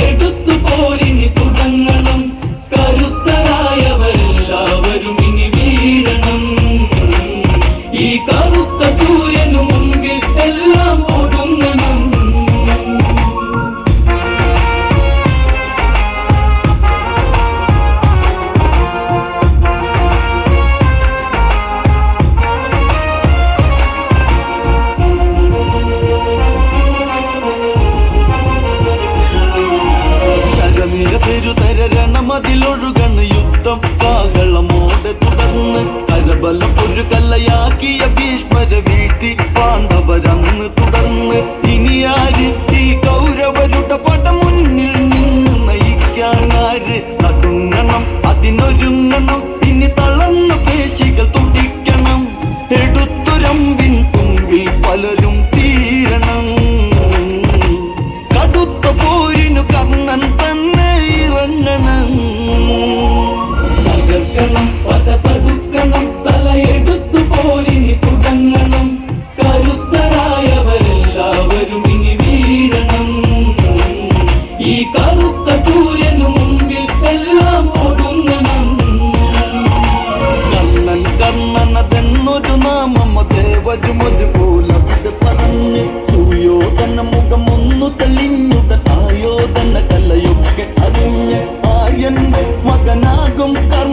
പോരിനി തുടങ്ങണം. കരുത്തരായവരെല്ലാവരും ഇനി വീഴണം. ഈ കരു രണമതിലൊഴുകണ് യുദ്ധം. കാകളമോടെ തുടർന്ന് കരബലം ഒരു കല്ലയാക്കിയ പോലത് പറഞ്ഞ് സൂര്യോധന മുഖമൊന്നു തെളിഞ്ഞുട തായോധന കലയൊക്കെ അറിഞ്ഞ് ആര്യന്റെ മകനാകും ക